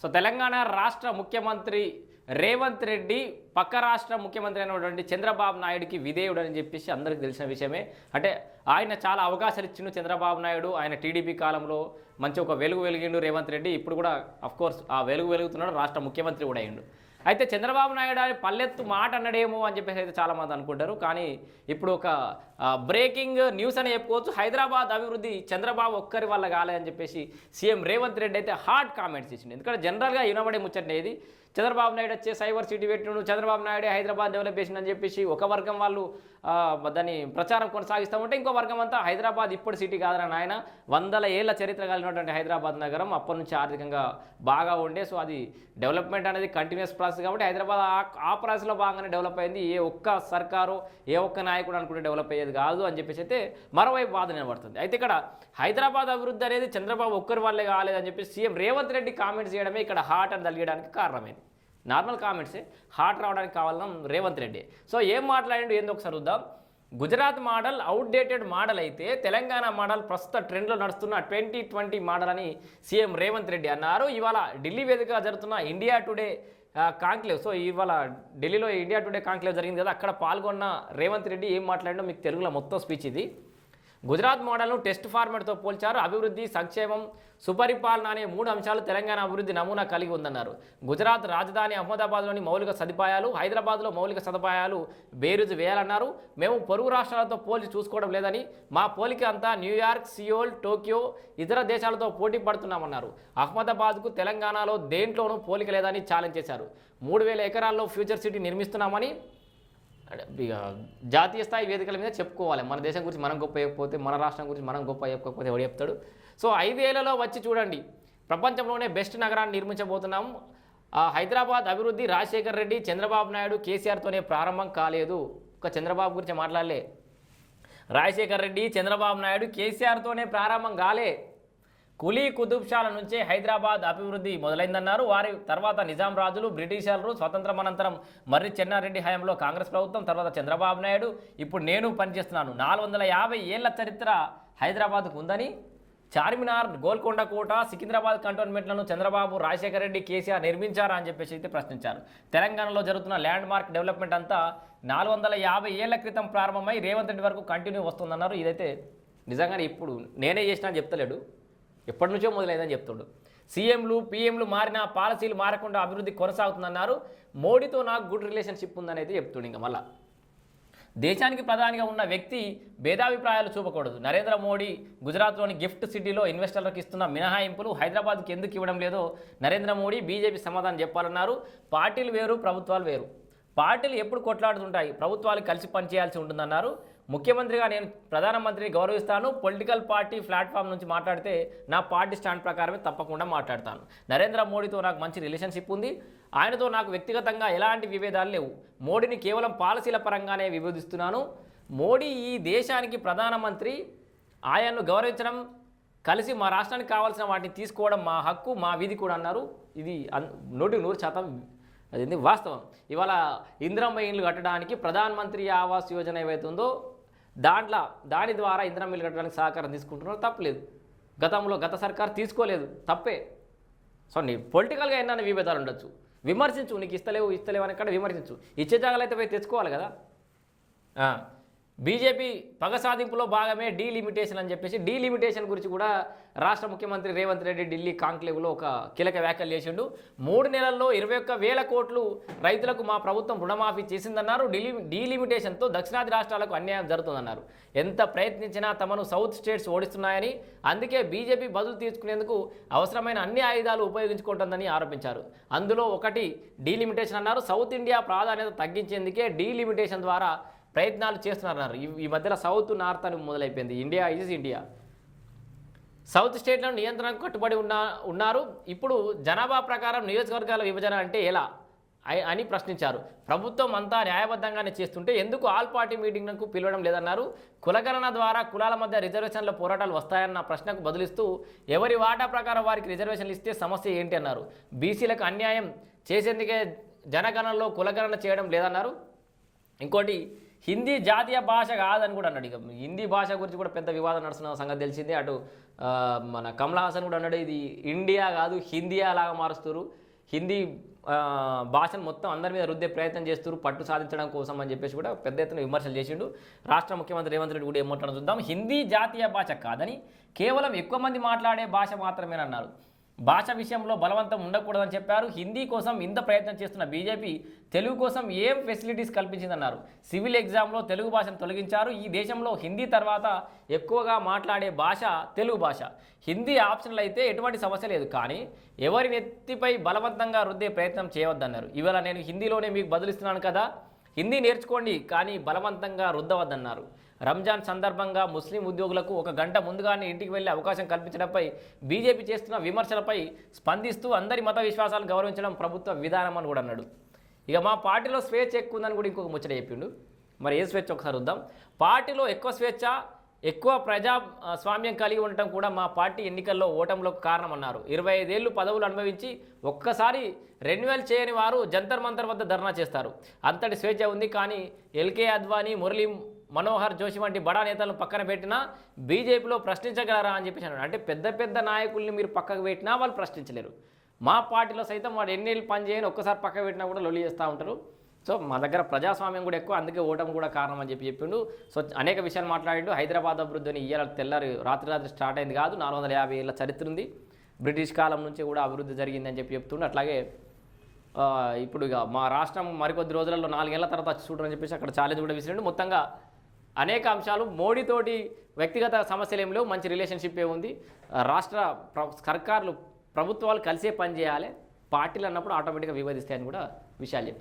So Telangana రాష్ట్ర ముఖ్యమంత్రి రేవంత్ రెడ్డి పక్క రాష్ట్ర ముఖ్యమంత్రి అయినటువంటి చంద్రబాబు నాయుడుకి విధేయుడు అని చెప్పేసి అందరికీ తెలిసిన విషయమే. అంటే ఆయన చాలా అవకాశాలు ఇచ్చిండు చంద్రబాబు నాయుడు. ఆయన టీడీపీ కాలంలో మంచి ఒక వెలుగు వెలిగిండు రేవంత్ రెడ్డి. ఇప్పుడు కూడా అఫ్కోర్స్ ఆ వెలుగు వెలుగుతున్నాడు రాష్ట్ర ముఖ్యమంత్రి కూడా అయ్యిండు. అయితే చంద్రబాబు నాయుడు అని పల్లెత్తు మాట అన్నడేమో అని చెప్పేసి అయితే చాలామంది అనుకుంటారు. కానీ ఇప్పుడు ఒక బ్రేకింగ్ న్యూస్ అని చెప్పుకోవచ్చు. హైదరాబాద్ అభివృద్ధి చంద్రబాబు ఒక్కరి వల్ల కాలేదని చెప్పేసి సీఎం రేవంత్ రెడ్డి అయితే హార్డ్ కామెంట్స్ ఇచ్చింది ఎందుకంటే జనరల్గా వినబడే ముచ్చట చంద్రబాబు నాయుడు వచ్చే సైబర్ సిటీ పెట్టిండు చంద్రబాబు నాయుడు హైదరాబాద్ డెవలప్ చేసిండని చెప్పేసి ఒక వర్గం వాళ్ళు దాన్ని ప్రచారం కొనసాగిస్తూ ఉంటే ఇంకో వర్గం అంతా హైదరాబాద్ ఇప్పుడు సిటీ కాదని ఆయన వందల ఏళ్ళ చరిత్ర కలిగినటువంటి హైదరాబాద్ నగరం అప్పటి నుంచి ఆర్థికంగా బాగా ఉండే సో అది డెవలప్మెంట్ అనేది కంటిన్యూస్ ప్రాసెస్ కాబట్టి హైదరాబాద్ ఆ- ప్రాసెస్లో బాగానే డెవలప్ అయింది. ఏ ఒక్క సర్కారు ఏ ఒక్క నాయకుడు అనుకుంటే డెవలప్ అయ్యేది కాదు అని చెప్పేసి అయితే మరోవైపు వాదన నిలబడుతుంది. అయితే ఇక్కడ హైదరాబాద్ అభివృద్ధి అనేది చంద్రబాబు ఒక్కరి వల్లే కాలేదని చెప్పి సీఎం రేవంత్ రెడ్డి కామెంట్స్ చేయడమే ఇక్కడ హార్ట్ అని తలిగడానికి కారణమైంది. నార్మల్ కామెంట్సే హాట్ రావడానికి కావాలన్నా రేవంత్ రెడ్డి. సో ఏం మాట్లాడిండు ఏందో ఒకసారి చూద్దాం. గుజరాత్ మోడల్ అవుట్డేటెడ్ మోడల్ అయితే తెలంగాణ మోడల్ ప్రస్తుత ట్రెండ్లో నడుస్తున్న ట్వంటీ ట్వంటీ మోడల్ అని సీఎం రేవంత్ రెడ్డి అన్నారు. ఇవాళ ఢిల్లీ వేదికగా జరుగుతున్న ఇండియా టుడే కాంక్లేవ్ సో ఇవాళ ఢిల్లీలో ఇండియా టుడే కాంక్లేవ్ జరిగింది కదా అక్కడ పాల్గొన్న రేవంత్ రెడ్డి ఏం మాట్లాడినో మీకు తెలుగులో మొత్తం స్పీచ్ ఇది. గుజరాత్ మోడల్ను టెస్ట్ ఫార్మాట్తో పోల్చారు. అభివృద్ధి సంక్షేమం సుపరిపాలన అనే మూడు అంశాలు తెలంగాణ అభివృద్ధి నమూనా కలిగి ఉందన్నారు. గుజరాత్ రాజధాని అహ్మదాబాద్లోని మౌలిక సదుపాయాలు హైదరాబాద్లో మౌలిక సదుపాయాలు బేరుజు వేయాలన్నారు. మేము పొరుగు రాష్ట్రాలతో పోల్చి చూసుకోవడం లేదని మా పోలిక అంతా న్యూయార్క్ సియోల్ టోక్యో ఇతర దేశాలతో పోటీ పడుతున్నామన్నారు. అహ్మదాబాద్కు తెలంగాణలో దేంట్లోనూ పోలిక లేదని ఛాలెంజ్ చేశారు. మూడు వేల ఎకరాల్లో ఫ్యూచర్ సిటీ నిర్మిస్తున్నామని ఇక జాతీయ స్థాయి వేదికల మీద చెప్పుకోవాలి. మన దేశం గురించి మనం గొప్ప చెప్పకపోతే మన రాష్ట్రం గురించి మనం గొప్ప చెప్పకపోతే ఎవడు చెప్తాడు? సో ఐదేళ్ళలో వచ్చి చూడండి. ప్రపంచంలోనే బెస్ట్ నగరాన్ని నిర్మించబోతున్నాం. ఆ హైదరాబాద్ అభివృద్ధి రాజశేఖర్ రెడ్డి చంద్రబాబు నాయుడు కేసీఆర్తోనే ప్రారంభం కాలేదు. ఒక చంద్రబాబు గురించి మాట్లాడలే. రాజశేఖర్ రెడ్డి చంద్రబాబు నాయుడు కేసీఆర్తోనే ప్రారంభం కాలే. కులీ కుతుబ్షాల నుంచే హైదరాబాద్ అభివృద్ధి మొదలైందన్నారు. వారి తర్వాత నిజాం రాజులు బ్రిటిషర్లు స్వతంత్రం అనంతరం మర్రి చెన్నారెడ్డి హయాంలో కాంగ్రెస్ ప్రభుత్వం తర్వాత చంద్రబాబు నాయుడు. ఇప్పుడు నేను పనిచేస్తున్నాను. నాలుగు వందల యాభై ఏళ్ళ చరిత్ర హైదరాబాద్కు ఉందని చార్మినార్ గోల్కొండ కోట సికింద్రాబాద్ కంటోన్మెంట్లను చంద్రబాబు రాజశేఖర రెడ్డి కేసీఆర్ నిర్మించారా అని చెప్పేసి అయితే ప్రశ్నించారు. తెలంగాణలో జరుగుతున్న ల్యాండ్ మార్క్ డెవలప్మెంట్ అంతా నాలుగు వందల యాభై ఏళ్ళ క్రితం ప్రారంభమై రేవంత్ రెడ్డి వరకు కంటిన్యూ వస్తుందన్నారు. ఇదైతే నిజంగానే ఇప్పుడు నేనే చేసినా అని చెప్తలేడు. ఎప్పటి నుంచో మొదలైందని చెప్తుండు. సీఎంలు పీఎంలు మారినా పాలసీలు మారకుండా అభివృద్ధి కొనసాగుతుందన్నారు. మోడీతో నాకు గుడ్ రిలేషన్షిప్ ఉందని అయితే చెప్తుండు ఇంకా మళ్ళా. దేశానికి ప్రధానిగా ఉన్న వ్యక్తి భేదాభిప్రాయాలు చూపకూడదు. నరేంద్ర మోడీ గుజరాత్లోని గిఫ్ట్ సిటీలో ఇన్వెస్టర్లకు ఇస్తున్న మినహాయింపులు హైదరాబాద్కి ఎందుకు ఇవ్వడం లేదో నరేంద్ర మోడీ బీజేపీ సమాధానం చెప్పాలన్నారు. పార్టీలు వేరు ప్రభుత్వాలు వేరు. పార్టీలు ఎప్పుడు కొట్లాడుతుంటాయి? ప్రభుత్వాలు కలిసి పనిచేయాల్సి ఉంటుందన్నారు. ముఖ్యమంత్రిగా నేను ప్రధానమంత్రిని గౌరవిస్తాను. పొలిటికల్ పార్టీ ప్లాట్ఫామ్ నుంచి మాట్లాడితే నా పార్టీ స్టాండ్ ప్రకారమే తప్పకుండా మాట్లాడతాను. నరేంద్ర మోడీతో నాకు మంచి రిలేషన్షిప్ ఉంది. ఆయనతో నాకు వ్యక్తిగతంగా ఎలాంటి విభేదాలు లేవు. మోడీని కేవలం పాలసీల పరంగానే విభేదిస్తున్నాను. మోడీ ఈ దేశానికి ప్రధానమంత్రి. ఆయన్ను గౌరవించడం కలిసి మా రాష్ట్రానికి కావాల్సిన వాటిని తీసుకోవడం మా హక్కు మా విధి కూడా అన్నారు. ఇది అన్- నూటికి నూరు శాతం అది వాస్తవం. ఇవాళ ఇంద్రమ్మ ఇండ్లు కట్టడానికి ప్రధానమంత్రి ఆవాస్ యోజన ఏవైతుందో దాంట్లో దాని ద్వారా ఇంధనం బిల్లు కట్టడానికి సహకారం తీసుకుంటున్నారో తప్పలేదు. గతంలో గత సర్కార్ తీసుకోలేదు. తప్పే. సో నీ పొలిటికల్గా ఎన్నైనా విభేదాలు ఉండొచ్చు? విమర్శించు. నీకు ఇస్తలేవు ఇస్తలేవు అని కూడా విమర్శించు. ఇచ్చే జాగాలు అయితే పోయి తెచ్చుకోవాలి కదా. బీజేపీ పగ సాధింపులో భాగమే డీలిమిటేషన్ అని చెప్పేసి డీలిమిటేషన్ గురించి కూడా రాష్ట్ర ముఖ్యమంత్రి రేవంత్ రెడ్డి ఢిల్లీ కాంక్లేవ్లో ఒక కీలక వ్యాఖ్యలు చేసిండు. మూడు నెలల్లో ఇరవై ఒక్క వేల కోట్లు రైతులకు మా ప్రభుత్వం రుణమాఫీ చేసిందన్నారు. డీలి డీలిమిటేషన్తో దక్షిణాది రాష్ట్రాలకు అన్యాయం జరుగుతుందన్నారు. ఎంత ప్రయత్నించినా తమను సౌత్ స్టేట్స్ ఓడిస్తున్నాయని అందుకే బీజేపీ బదులు తీర్చుకునేందుకు అవసరమైన అన్ని ఆయుధాలు ఉపయోగించుకుంటుందని ఆరోపించారు. అందులో ఒకటి డీలిమిటేషన్ అన్నారు. సౌత్ ఇండియా ప్రాధాన్యత తగ్గించేందుకే డీలిమిటేషన్ ద్వారా ప్రయత్నాలు చేస్తున్నారన్నారు. ఈ- ఈ మధ్యలో సౌత్ నార్త్ అని మొదలైపోయింది. ఇండియా ఈజ్ ఇండియా సౌత్ స్టేట్లను నియంత్రణకు కట్టుబడి ఉన్న ఉన్నారు. ఇప్పుడు జనాభా ప్రకారం నియోజకవర్గాల విభజన అంటే ఎలా? అని ప్రశ్నించారు. ప్రభుత్వం అంతా న్యాయబద్ధంగానే చేస్తుంటే ఎందుకు ఆల్ పార్టీ మీటింగ్లకు పిలవడం లేదన్నారు. కులగణన ద్వారా కులాల మధ్య రిజర్వేషన్ల పోరాటాలు వస్తాయన్న ప్రశ్నకు బదులిస్తూ ఎవరి వాటా ప్రకారం వారికి రిజర్వేషన్లు ఇస్తే సమస్య ఏంటి అన్నారు. బీసీలకు అన్యాయం చేసేందుకే జనగణనలో కులగణన చేయడం లేదన్నారు. ఇంకోటి హిందీ జాతీయ భాష కాదని కూడా అన్నాడు. ఇక హిందీ భాష గురించి కూడా పెద్ద వివాదం నడుస్తున్న సంగతి తెలిసింది. అటు మన కమలా హాసన్ కూడా అన్నాడు ఇది ఇండియా కాదు హిందీయా లాగా మారుస్తారు హిందీ భాషను మొత్తం అందరి మీద రుద్దే ప్రయత్నం చేస్తారు పట్టు సాధించడం కోసం అని చెప్పేసి కూడా పెద్ద ఎత్తున విమర్శలు చేసిండు. రాష్ట్ర ముఖ్యమంత్రి రేవంత్ రెడ్డి కూడా ఏమంటాడో చూద్దాం. హిందీ జాతీయ భాష కాదని కేవలం ఎక్కువ మంది మాట్లాడే భాష మాత్రమేనన్నారు. భాష విషయంలో బలవంతం ఉండకూడదని చెప్పారు. హిందీ కోసం ఇంత ప్రయత్నం చేస్తున్న బీజేపీ తెలుగు కోసం ఏం ఫెసిలిటీస్ కల్పించిందన్నారు. సివిల్ ఎగ్జామ్లో తెలుగు భాషను తొలగించారు. ఈ దేశంలో హిందీ తర్వాత ఎక్కువగా మాట్లాడే భాష తెలుగు భాష. హిందీ ఆప్షన్లు అయితే ఎటువంటి సమస్య లేదు. కానీ ఎవరి నెత్తిపై బలవంతంగా రుద్దే ప్రయత్నం చేయవద్దన్నారు. ఇవాళ నేను హిందీలోనే మీకు బదులిస్తున్నాను కదా. హిందీ నేర్చుకోండి కానీ బలవంతంగా రుద్దవద్దన్నారు. రంజాన్ సందర్భంగా ముస్లిం ఉద్యోగులకు ఒక గంట ముందుగానే ఇంటికి వెళ్ళే అవకాశం కల్పించడంపై బీజేపీ చేస్తున్న విమర్శలపై స్పందిస్తూ అందరి మత విశ్వాసాలను గౌరవించడం ప్రభుత్వ విధానం అని కూడా అన్నాడు. ఇక మా పార్టీలో స్వేచ్ఛ ఎక్కువ ఉందని కూడా ఇంకొక ముచ్చట చెప్పిండు. మరి ఏ స్వేచ్ఛ ఒకసారి వద్దాం పార్టీలో ఎక్కువ స్వేచ్ఛ ఎక్కువ ప్రజా స్వామ్యం కలిగి ఉండటం కూడా మా పార్టీ ఎన్నికల్లో ఓటంలోకి కారణమన్నారు. ఇరవై ఐదేళ్ళు పదవులు అనుభవించి ఒక్కసారి రెన్యువల్ చేయని వారు జంతర్ మంతర్ వద్ద ధర్నా చేస్తారు. అంతటి స్వేచ్ఛ ఉంది కానీ ఎల్కే అద్వానీ మురళీ మనోహర్ జోషి వంటి బడా నేతలను పక్కన పెట్టినా బీజేపీలో ప్రశ్నించగలరా అని చెప్పేసి అన్నాడు. అంటే పెద్ద పెద్ద నాయకుల్ని మీరు పక్కకు పెట్టినా వాళ్ళు ప్రశ్నించలేరు. మా పార్టీలో సైతం వాడు ఎన్నేళ్ళు పనిచేయని ఒక్కసారి పక్కకు పెట్టినా కూడా లొల్లి చేస్తూ ఉంటారు. సో మా దగ్గర ప్రజాస్వామ్యం కూడా ఎక్కువ అందుకే ఓటమి కూడా కారణం అని చెప్పి చెప్పిండు. సో అనేక విషయాలు మాట్లాడిండు. హైదరాబాద్ అభివృద్ధిని ఇయ్యాల తెల్లారి రాత్రి రాత్రి స్టార్ట్ అయింది కాదు నాలుగు వందల యాభై ఏళ్ళ చరిత్ర ఉంది. బ్రిటిష్ కాలం నుంచి కూడా అభివృద్ధి జరిగిందని చెప్పి చెప్తుండు. అట్లాగే ఇప్పుడు ఇక మా రాష్ట్రం మరికొద్ది రోజులలో నాలుగేళ్ళ తర్వాత చూడరని చూడని చెప్పేసి అక్కడ ఛాలెంజ్ కూడా విసిరిండు. మొత్తంగా అనేక అంశాలు మోడీతోటి వ్యక్తిగత సమస్యలు ఏం లేవు మంచి రిలేషన్షిప్ ఏ ఉంది. రాష్ట్ర సర్కార్లు ప్రభుత్వాలు కలిసే పనిచేయాలి పార్టీలు అన్నప్పుడు ఆటోమేటిక్గా వివాదిస్తాయని కూడా విషయాలు చెప్పారు.